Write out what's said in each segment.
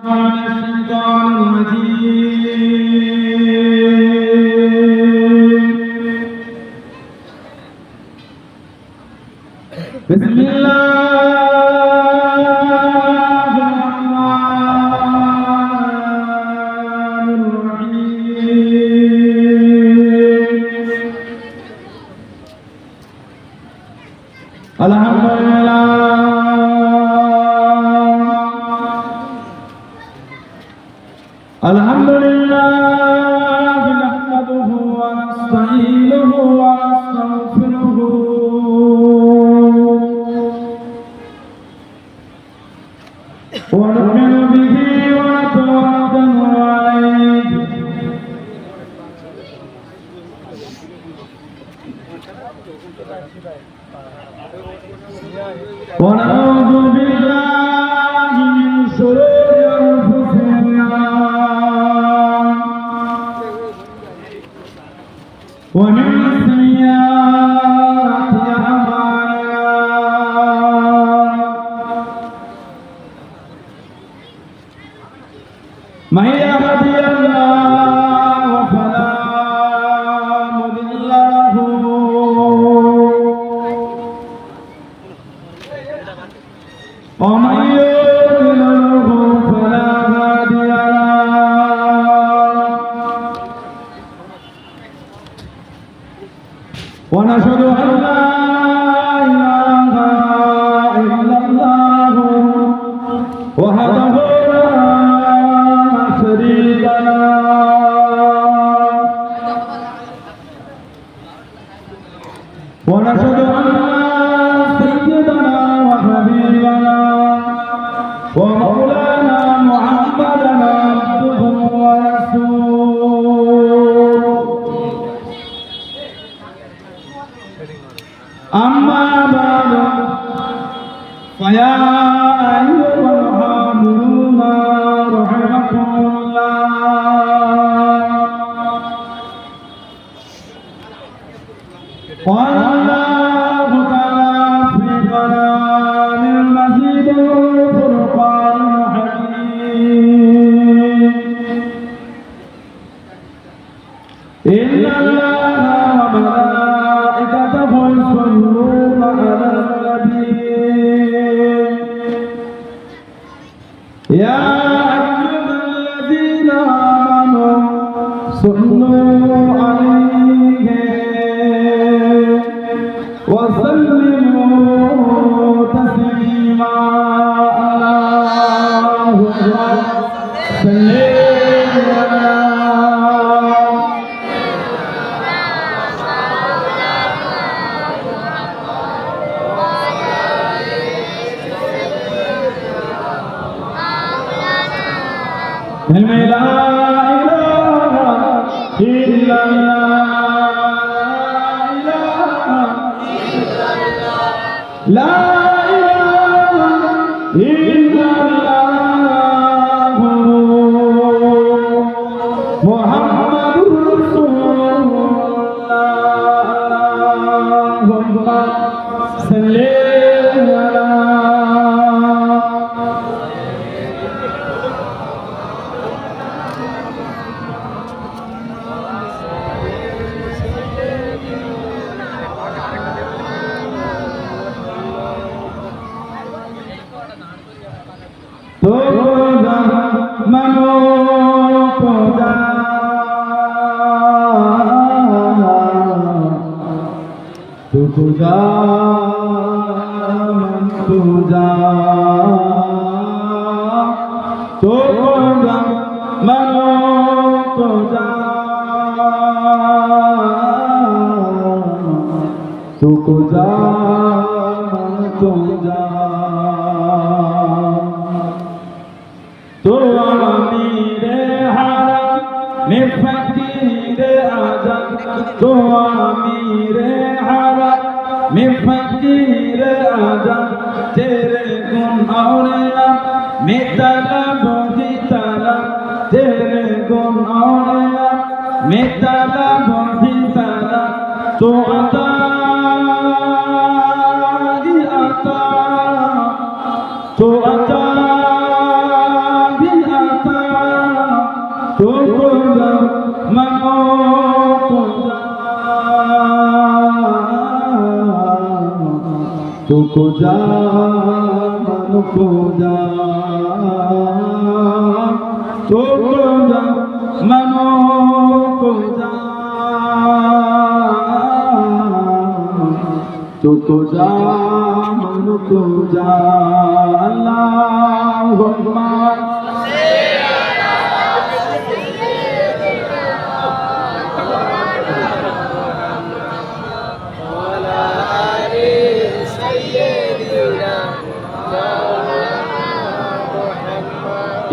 الشيطان الرجيم. Why? لا إله إلا lugar. বহিতালা তেরে গুণলা মিতালা বহিতালা তো আতা। আতা তো আতা। तुको जा मन को जा মনো তুকো যা মনো যা আল্লাহ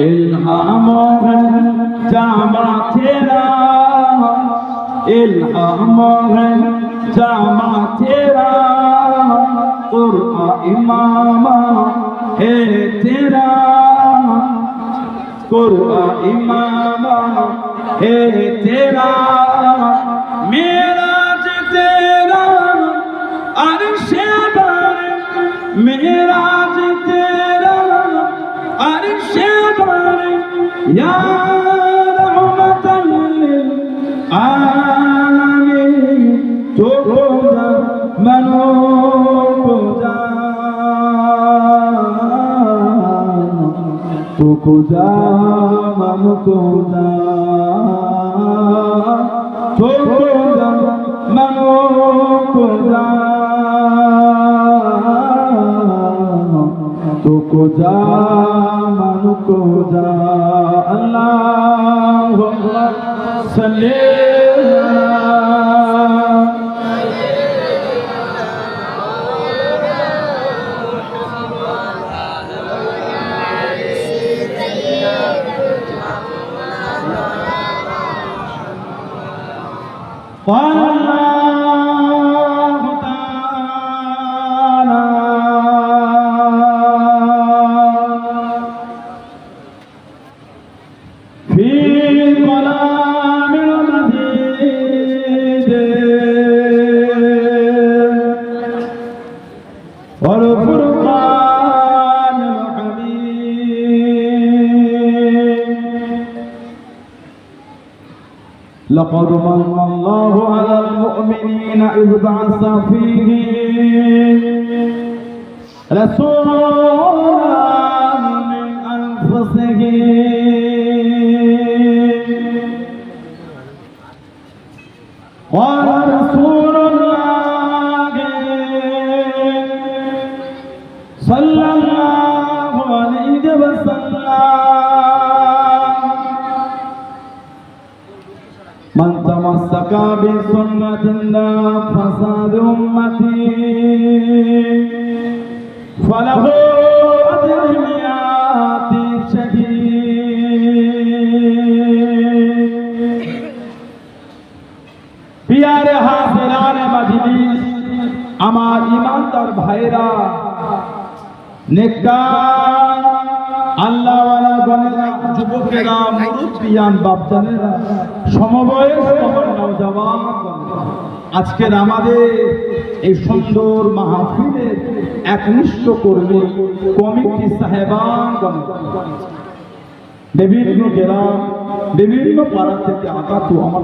ইলহাম জামা তেরা ইলহাম জামা তেরা কুরআ ইমামা হে তেরা। কুরআ ইমামা হে তেরা। يا رحمة للعالمين تقود من قدا تقدا من قدا تقود من قدا اللهم صل لقد من الله على المؤمنين إذ بعث فيهم رسولا من أنفسهم. تمسك بسنة فساد أمتي فله أجر مئات شهيد পিয়ারে হাসিরানে মজলিস আমার ইমানদার ভাইরা নেককার আল্লাহওয়ালা বনেরা যুবকেরা মুরব্বিয়ান বাপজানেরা সমবয়স আমার নওজওয়ান বনেরা। আজকের আমাদের এই সুন্দর মাহফিলের একনিষ্ঠ কর্মী কমিটি সাহেবান। বিভিন্ন গ্রাম বিভিন্ন পাড়া থেকে আগত আমার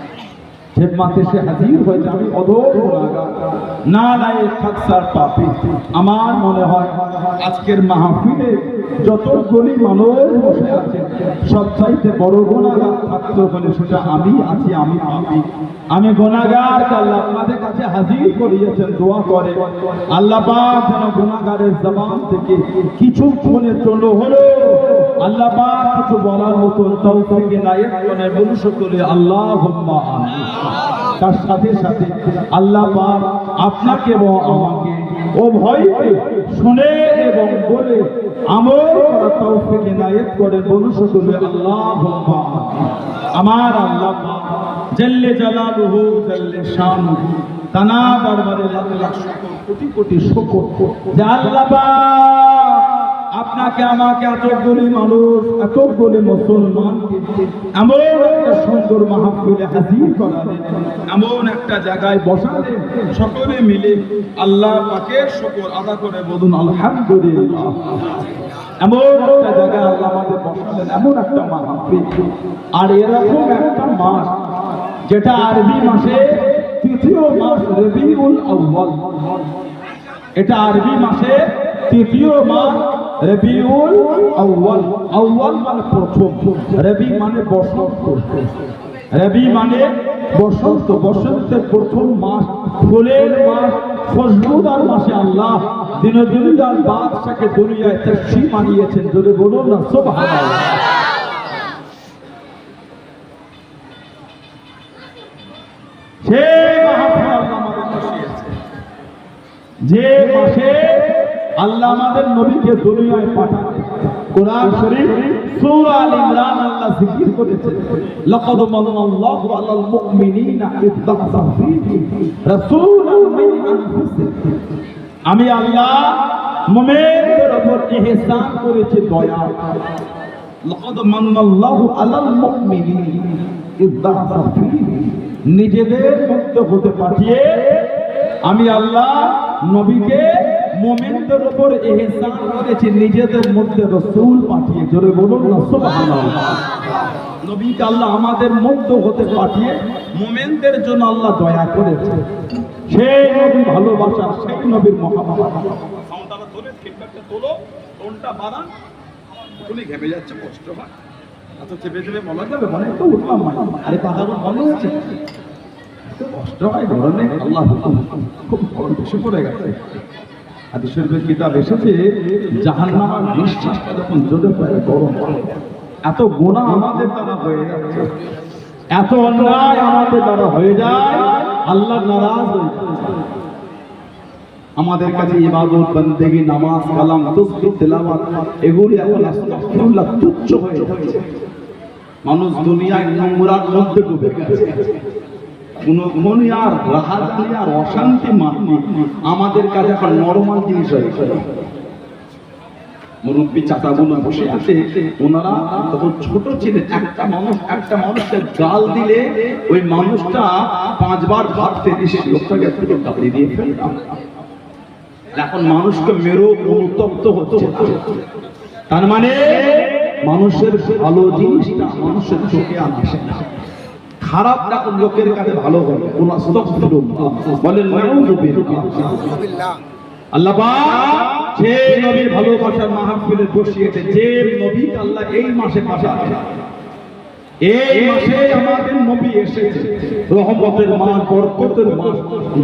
খেদমাতে সে হাজির হয়েছে আমি অদর না নাই ফাকসার পাপী আমার মনে হয় আজকের মাহফিলে যত গলি মানুষ বসে আছে সব চাইতে বড় গুণাগার থাকতে হলে সেটা আমি আছি, আমি পাপি। আমি গুণাগার আল্লাহ আপনাদের কাছে হাজির করিয়েছেন, দোয়া করে। আল্লাহ পাক যেন গুণাগারের জবান থেকে কিছু ফোনে চলো হলো আল্লাহ পাক কিছু বলার মতন তৌফিক নায়ক কোনে বলুষ করে আল্লাহ আমিন। তার সাথে সাথে আল্লাহ আপনাকে এবং আমাকে ও ভয়কে শুনে এবং বলে আমল করা তৌফিক করে বলুষ করে আল্লাহ আমার আল্লাহ পাক জল্লে জালালুহু জল্লে শানুহু তানা দরবারে লাখ লাখ কোটি কোটি শুকর। যে আল্লাহ আপনাকে, আমাকে এতগুলি মানুষ এতগুলি মুসলমানকে এমন একটা সুন্দর মাহফিলে হাজির করালেন, এমন একটা জায়গায় বসালেন, সকলে মিলে আল্লাহ পাকের শুকর আদা করে বলুন, আলহামদুলিল্লাহ। এমন একটা জায়গায় আল্লাহ আমাদের এমন একটা আর একটা যেটা আরবি মাসে তৃতীয় মাস এটা আরবি মাসে তৃতীয় মাস রবিউল আউ্বাল আউয়াল মানে প্রথম। রবি মানে বসন্ত। রবি মানে বসন্ত। বসন্তের প্রথম মাস ফুলের মাস ফজলুদার মাসে আল্লাহ দিন দুনিয়ার বাদশাকে দুনিয়ায় তসি মানিয়েছেন যদি বলুন না, সুবহানাল্লাহ। যে মাসে আল্লাহ আমাদের নবীকে দুনিয়ায় পাঠান। কোরআন শরীফ, সূরা আল ইমরান আল্লাহ জিকির করেছে। লাকাদ মানাল্লাহু আলাল মুমিনিনা ইদ বা'সা ফীহিম মিন আনফুসিহিম। আমি আল্লাহ মুমিনদের উপর ইহসান করেছি দয়া। লাকাদ মানাল্লাহু আলাল মুমিনিনা ইদ বা'সা নিজেদের মুক্ত হতে পাঠিয়ে আমি আল্লাহ নবীকে মোমেন্টের উপর এহসান করেছি, নিজেদের মধ্যে রসুল পাঠিয়ে। জোরে বলুন না, সুবহানাল্লাহ। নবীকে আল্লাহ আমাদের মধ্যে হতে পাঠিয়ে মোমেন্টের জন্য আল্লাহ দয়া করেছে। সেই নবী ভালোবাসা, সেই নবীর মহামাবা সাউন্ডটা তোলে ফিডব্যাকটা তোলো, টোনটা বাড়ান। তুমি ঘেমে যাচ্ছে, কষ্ট হয়। এত চেপে চেপে বলা যাবে মানে তো উঠলাম। আরে বন্ধ হচ্ছে এত কষ্ট হয়, ধরনের আল্লাহ খুব গরম বেশি পড়ে গেছে। কিতাব এসেছে জাহান্নামার নিঃশ্বাসটা যখন জোরে গরম এত গোনা আমাদের দ্বারা হয়ে যাচ্ছে। এত অন্যায় আমাদের দ্বারা হয়ে যায়, আল্লাহ নারাজ আমাদের কাছে ইবাদত, বন্দেগি, নামাজ, কালাম এগুলি এখন তুচ্ছ হয়ে মানুষ দুনিয়ায় নোংরার মধ্যে ডুবে গেছে। মনে আর হয়ে মুরব্বী চাচাগুলো বসে আছে, ওনারা তখন ছোট ছিলেন, একটা মানুষ, একটা মানুষকে গাল দিলে ওই মানুষটা পাঁচবার ভাবতে সে লোকটাকে থেকে গালি দিয়ে ফেলতাম। এখন মানুষকে মেরো, অনুতপ্ত হচ্ছে তার মানে মানুষের ভালো জিনিসটা মানুষের চোখে আর আসে না। খারাপ এখন লোকের কাছে ভালো হবে কোন বলেন। আল্লাহ যে নবীর ভালোবাসার মাহফিলে বসিয়েছে, যে নবী আল্লাহ এই মাসে মাস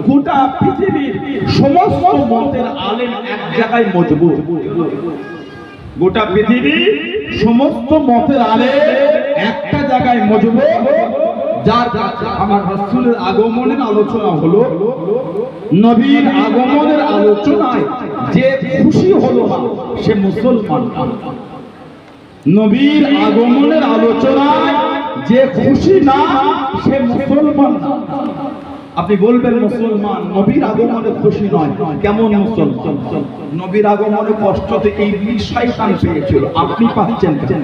গোটা পৃথিবীর সমস্ত মতের এক জায়গায় মজবুত। গোটা পৃথিবী সমস্ত মতের একটা জায়গায় মজবুত। যার আমার রাসূলের আগমনের আলোচনা হলো, নবীর আগমনের আলোচনায় যে খুশি হলো সে মুসলমান। নবীর আগমনের আলোচনায় যে খুশি না, সে মুসলমান। আপনি বলবেন মুসলমান, নবীর আগমনে খুশি নয়, কেমন মুসলমান নবীর আগমনে কষ্ট থেকে ইবলিস শয়তান পেয়েছিল আপনি পাচ্ছেন কেন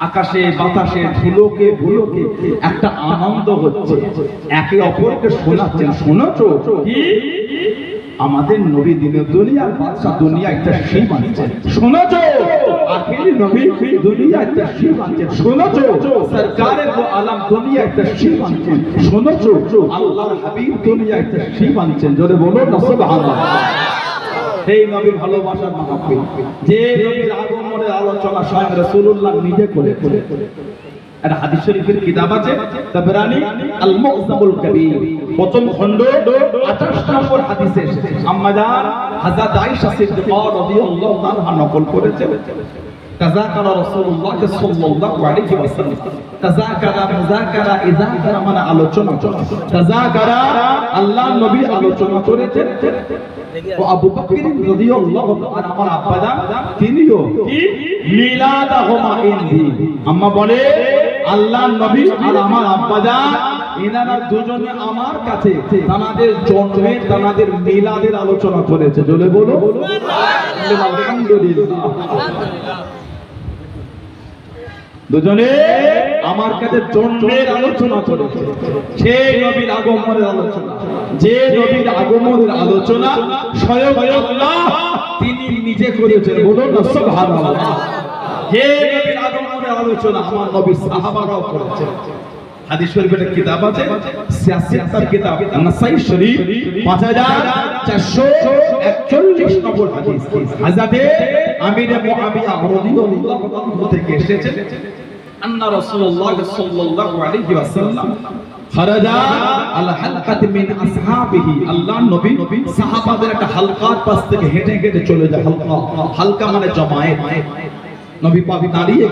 আকাশে, বাতাসে, ধুলোকে ভুলোকে একটা আনন্দ হচ্ছে। একে অপরকে শোনাচ্ছেন, শোনাচ্ছো কি? আমাদের নবী দিনে দুনিয়ার বাদশা দুনিয়া একটা সেই বানছেন শোনাছো আখেরি নবী দুনিয়া একটা সেই বানছেন শোনাছো সরকারের গো আলম দুনিয়া একটা সেই বানছেন শোনাছো আল্লাহর হাবিব দুনিয়া একটা সেই বানছেন জোরে বলো না, সুবহানাল্লাহ। সেই নবী ভালোবাসার মাহফিল। যে নবীর আগমনের আলোচনা স্বয়ং রাসূলুল্লাহ নিজে করে করে একটা হাদিস শরীফের কিতাব আছে আল প্রথম খণ্ড 28 নম্বর হাদিসে এসেছে। হযরত আয়েশা সিদ্দিকা রাদিয়াল্লাহু আনহা নকল করেছে। তাযাকারা রাসূলুল্লাহ সাল্লাল্লাহু আলাইহি ওয়াসাল্লাম তাযাকারা মুযাকারা ইযাকারা মানে আলোচনা তাযাকারা আল্লাহ নবী আলোচনা করেছেন। ও আবু বকর রাদিয়াল্লাহু তাআলা আমার আব্বা জান তিনিও কি? মিলাদাহুমা ইনদি আম্মা বলে আল্লাহ নবী আর আমার আব্বা জান এনারা দুজনে আমার কাছে তাদের জন্মে তাদের মিলাদের আলোচনা করেছে। জলে বলো আলহামদুলিল্লাহ। দুজনে আমার কাছে জন্মের আলোচনা চলেছে। সে নবীর আগমনের আলোচনা। যে নবীর আগমনের আলোচনা স্বয়ং তিনি নিজে করেছেন। বলুন সুবহানাল্লাহ। যে নবীর আগমনের আলোচনা আমার নবী সাহাবারাও করেছেন। হাদিস শরীফের একটা কিতাব আছে কিতাব শরীফ 5441 নম্বর হাদিস। হযরতে আমির মুআবিয়া রাদিয়াল্লাহু থেকে এসেছে, আন্না রাসূলুল্লাহ সাল্লাল্লাহু আলাইহি ওয়াসাল্লাম খারাজা আল হালকাতি মিন আসহাবিহি আল্লাহ নবী সাহাবাদের একটা পাশ থেকে হেঁটে হেঁটে চলে যায়। হালকা হালকা মানে জমায়েত। নবী পাক দাঁড়িয়ে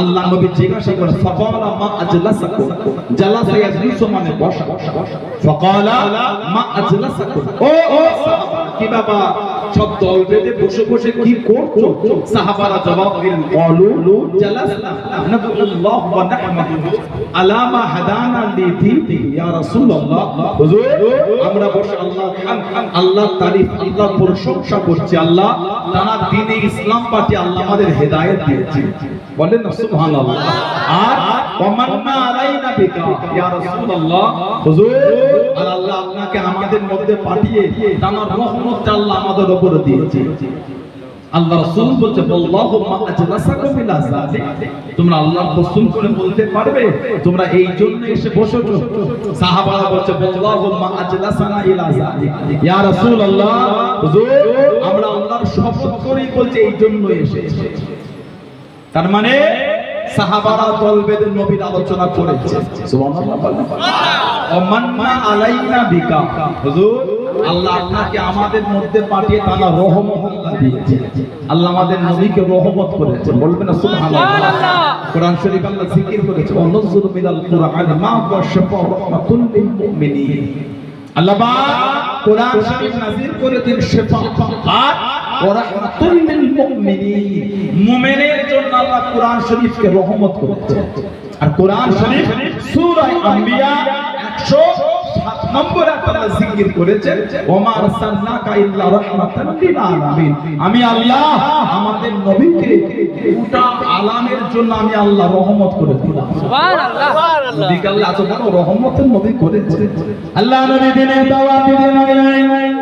আল্লাহ নবী জিজ্ঞাসা করে ফাকালা মা আজলাসাকুম? জালাসা ইয়াজলিসু মানে বসা। ফাকালা মা আজলাসাকুম? ও ও কি বাবা সব দল বেঁধে বসে বসে কি করছ? সাহাবারা জবাব দিলেন ক্বালু জালাসনা নাবুল্লাহ ওয়া নাহমাদুহু আলা মা হাদানা লিদিনি ইয়া রাসূলুল্লাহ। হুজুর, আমরা বসে আল্লাহ আল্লাহ তারিফ, আল্লাহ প্রশংসা করছি, আল্লাহ তারা দ্বীনে ইসলাম পাঠে আল্লাহ আমাদের হেদায়েত দিয়েছে। বলেন না, সুবহানাল্লাহ। আর ওয়ামান্না আলাইনা বিকা। ইয়া রাসূলুল্লাহ, হুজুর, আর আল্লাহ আপনাকে আমাদের মধ্যে পাঠিয়ে তার রহমতটা আল্লাহ আমাদের উপর দিয়েছে। আল্লাহ রাসূল বলছে, আল্লাহুম্মা আজলাসাকুম ইলা যালিক তোমরা আল্লাহর কসম করে বলতে পারবে, তোমরা এই জন্য এসে বসেছো। সাহাবারা বলছে, আল্লাহুম্মা আজলাসানা ইলা যালিক ইয়া রাসূলুল্লাহ, হুজুর, আমরা আল্লাহর শপথ করেই বলছে, এই জন্য এসেছি। তার মানে সাহাবারা দল বেঁধে নবীর আলোচনা করেছে। আলাইনা বিকা। হুজুর আল্লাহ আপনাকে আমাদের মধ্যে পাঠিয়ে তারা রহমত দিয়েছে। আল্লাহ আমাদের নবীকে রহমত করেছে বলবেন না সুবহানাল্লাহ। কোরআন শরীফ আল্লাহ জিকির করেছে। অনুযুল মিনাল কুরআন মা ওয়া শাফা রাহমাতুল লিল মুমিনিন। আল্লাহ পাক কোরআন শরীফ নাযিল করেছেন শিফা আর মুমিনের জন্য আল্লাহ কোরআন শরীফকে রহমত আর কোরআন শরীফ সূরা আম্বিয়া 107 নম্বর আয়াতে জিকির করেছেন ওমা আরসালনাকা ইল্লা রাহমাতান লিল আলামিন আমি আল্লাহ আমাদের নবীকে গোটা আলামের জন্য আমি আল্লাহ রহমত করে দিলাম। আল্লাহ বড় রহমতের নবী করেছে আল্লাহ নবী দিনে দাওয়াত দিলেন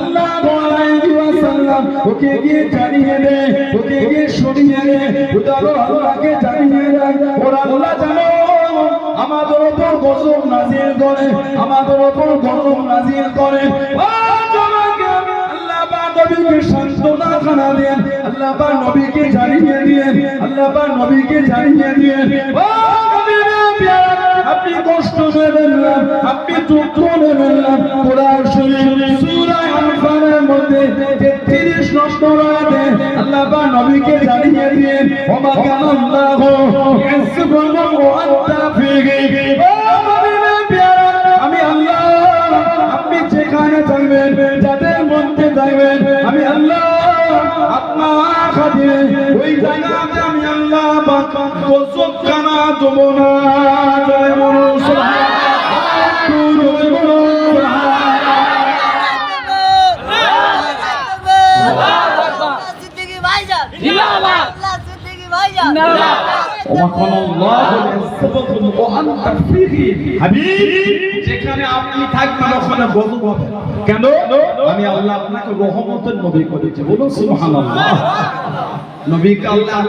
ওকে গিয়ে জানিয়ে দে, ওকে গিয়ে শুনিয়ে দে, উদারো আল্লাহকে জানিয়ে দে, ওর আল্লাহ জানো আমাদের উপর গজব নাজিল করে আমাদের উপর গজব নাজিল করে। আপনি কষ্ট নেবেন না আপনি দুঃখ নেবেন না। শরীফ সূরা আনফালের মধ্যে 33 নম্বর আয়াতে আল্লাহ পাক নবীকে জানিয়ে কানা ফিহি ও নবীরে প্যারা, আমি আল্লাহ যেখানে থাকবেন যাদের মধ্যে থাকবেন আমি আল্লাহ আপনার খাতিরে ওই জায়গাতে আমি আল্লাহ পাক কসম খানা দেবো না যেখানে আপনি থাকবেন কেন? আমি আল্লাহ আপনাকে রহমতের নবী করেছি। বলুন, সুবহানাল্লাহ। নবীকে আল্লাহ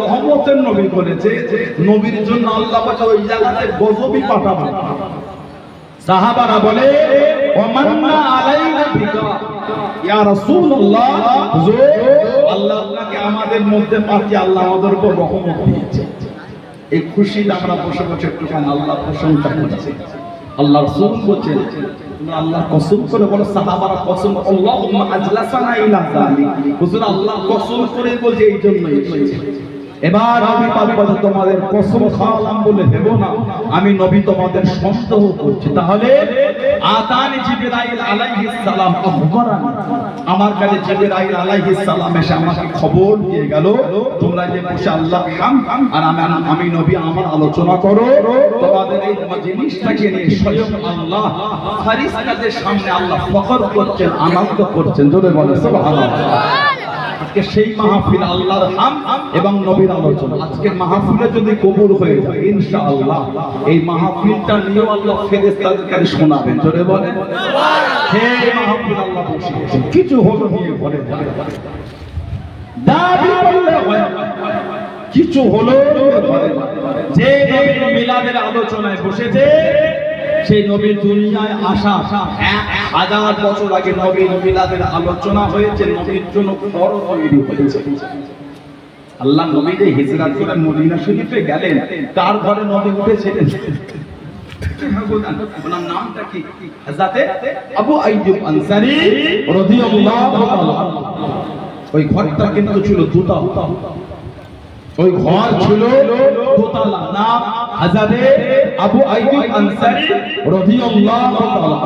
রহমতের নবী করেছে। নবীর জন্য আল্লাহ পাক ওই জায়গাতে গজবই পাঠাবে সাহাবারা বলে, ওমান্না আলাইনা বিকা? ইয়া রাসূলুল্লাহ, হুজুর, আল্লাহ আমাদের মধ্যে পাঠিয়ে আল্লাহ আমাদের উপর রহমত দিয়েছে এই খুশিতে আমরা বসে বসে একটুখানি আল্লাহ প্রশংসা করছি। আল্লাহ রাসূল বলছে এবার আমি তোমাদের কসম বলে না। আমি নবী তোমাদের সন্দেহ করছি। তাহলে আতানি জিবরাইল আলাইহিস সালাম আখবারান আমার কাছে জিবরাইল আলাইহিস সালাম এসে আমাকে খবর দিয়ে গেল, তোমরা যে বসে আল্লাহ খাম আর আমি আমি নবী, আমার আলোচনা করো। তোমাদের এই জিনিসটাকে নিয়ে স্বয়ং আল্লাহ ফারিস্তাদের সামনে আল্লাহ ফখর করছেন, আনন্দ করছেন। জোরে বলে সুবহানাল্লাহ। আজকে সেই মাহফিল আল্লাহর হাম এবং নবীর আলোচনা। আজকে মাহফিলে যদি কবুল হয়ে যায়, ইনশাআল্লাহ এই মাহফিলটা নিয়েও আল্লাহ ফেরেশতাদেরকে শোনাবেন। জোরে বলে সেই মাহফিল আল্লাহ বসিয়েছেন। কিছু হলো নিয়ে বলে দাবি করলে হয় কিছু হলো নিয়ে। যে নবীর মিলাদের আলোচনায় বসেছে সেই নবীর দুনিয়ায় আসা। হাজার বছর আগে নবীর মিলাদের আলোচনা হয়েছে, নবীর জন্য ঘর তৈরি হয়েছে। আল্লাহ নবী যে হিজরাত করে মদিনা শরীফে গেলেন, তার ঘরে নবী উঠেছিলেন। ওনার ওই ঘরটা কিন্তু ছিল দুটা ওই ঘর ছিল দোতলা, নাম হযরতে আবু আইয়ুব আনসারী রাদিয়াল্লাহু তাআলা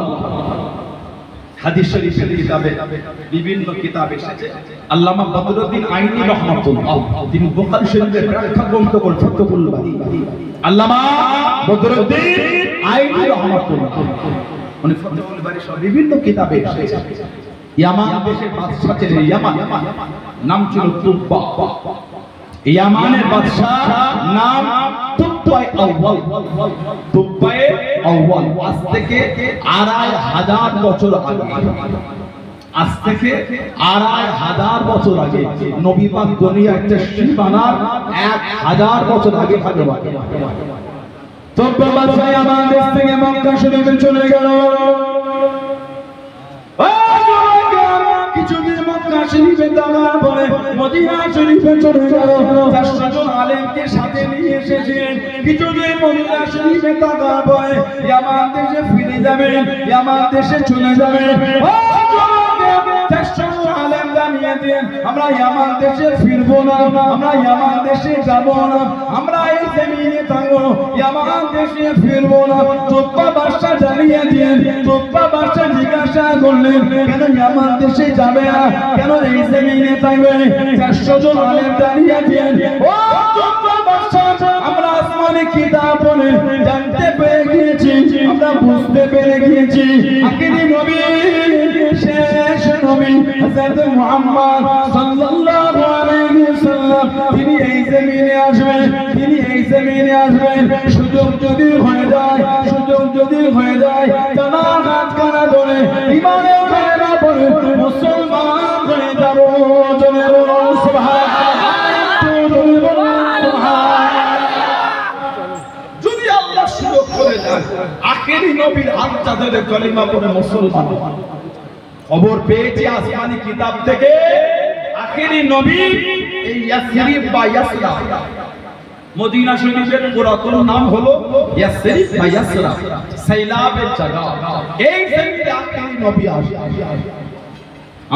হাদিস শরীফের কিতাবে বিভিন্ন কিতাব এসেছে। আল্লামা বদরুদ্দিন আইনি রহমাতুল্লাহ। তিনি বুখারী শরীফের ব্যাখ্যা গ্রন্থ আল্লামা বদরুদ্দিন আইনি রহমাতুল্লাহ। উনি বিভিন্ন কিতাবে এসেছে। ইয়ামান দেশের বাদশা ছিলেন ইয়ামান। নাম ছিল তুব্বা। ইয়ামানের বাদশা নাম তুব্বাই আজ থেকে আড়াই হাজার বছর আজ থেকে আড়াই হাজার বছর আগে নবী একটা সীমানার এক হাজার বছর আগে থাকে তুব্বা থেকে মক্কা শরীফে চলে গেল। কিছুদিন মক্কা শরীফে সাথে নিয়ে এসেছিলেন কিছুদিন মদিনা শরীফে পরে ইয়ামান দেশে ফিরে যাবেন ইয়ামান দেশে চলে যাবেন জানিয়ে দেন আমরা ইয়ামান দেশে ফিরবো না, আমরা ইয়ামান দেশে যাব না, আমরা এই জমিনে থাকব, ইয়ামান দেশে ফিরবো না। চোপ্পা বাদশা জানিয়ে দেন চোপ্পা বাদশা জিজ্ঞাসা করলেন, কেন ইয়ামান দেশে যাবে না? কেন এই জমিনে থাকবে চারশো জন আলেম দিন ও চোপ্পা জানতে পেরে গিয়েছি, আমরা বুঝতে পেরে গিয়েছি। নবী, শেষ নবী, হযরত মুহাম্মদ সাল্লাল্লাহু আলাইহি সাল্লাম তিনি এই আসবেন, তিনি সুযোগ যদি হয়ে যায়, সুযোগ যদি হয়ে যায় তারা হাত কানা মুসলমান হয়ে যাব। নবীর হাত কলিমা মুসলমান। খবর পেয়েছি আসমানি কিতাব থেকে, আখেরি এই ইয়াসরিব বা ইয়াসরা। মদিনা শরীফের পুরাতন নাম হলো ইয়াসরিব বা ইয়াসরা, সাইলাবের জায়গা। এই আখেরি নবী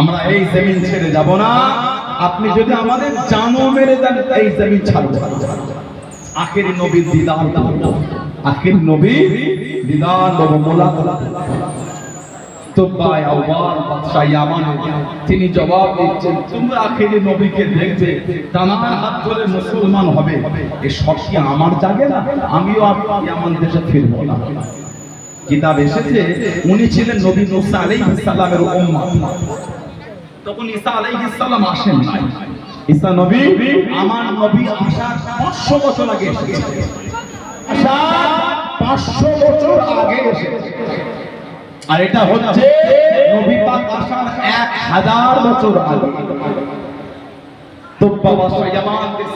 আমরা এই জমিন ছেড়ে যাব না। আপনি যদি আমাদের জানও মেরে দেন, এই জমিন ছাড়ব। আখেরি নবীর দিদার পাবো। আখেরি নবীর দিদার তিনি জবাব দিচ্ছেন, তোমরা আখেরি নবীকে দেখবে তানার হাত ধরে মুসলমান হবে। এ শক্তি আমার জাগে না? আমিও ইয়ামান দেশে ফিরবো না। কিতাব এসেছে, উনি ছিলেন নবী মুসা তখন আলাইহিস সালাম আসেন নাই। ঈসা নবী, আমার নবী আসার 500 বছর আগে আসার 500 বছর আগে এসেছে। আর এটা হচ্ছে নবী পাক আসার এক হাজার বছর আগে।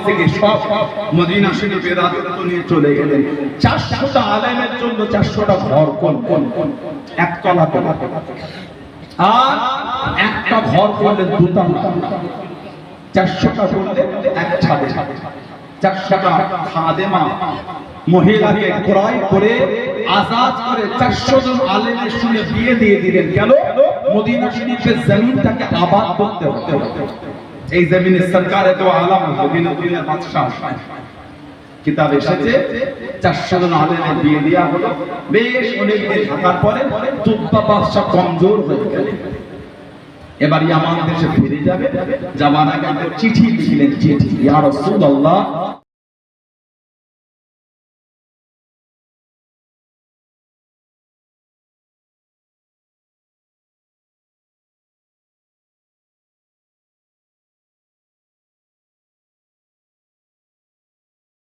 থেকে সব মদিনা শরীফে রাজত্ব নিয়ে চলে গেলেন। চারশোটা আলেমের জন্য চারশোটা ঘর কোন কোন কোন? একতলা তলা আর একটা ঘর করলেন দুতলা। চারশোটা করলে এক ছাদে। চারশোটা খাদেমা। মহিলাকে ক্রয় করে, আজাদ করে চারশো জন আলেমের সঙ্গে বিয়ে দিয়ে দিলেন। কেন? মদিনা শরীফের জমিনটাকে আবাদ করতে হতে। এই জমিনে সরকারে তো আলাম মদিনা বাদশাহ। কিতাব এসেছে চারশো জন আলেমের বিয়ে দেওয়া হলো। বেশ অনেক দিন থাকার পরে তুব্বা বাদশাহ কমজোর হয়ে এবার ইয়ামান দেশে ফিরে যাবে। যাওয়ার আগে চিঠি লিখলেন, চিঠি। ইয়া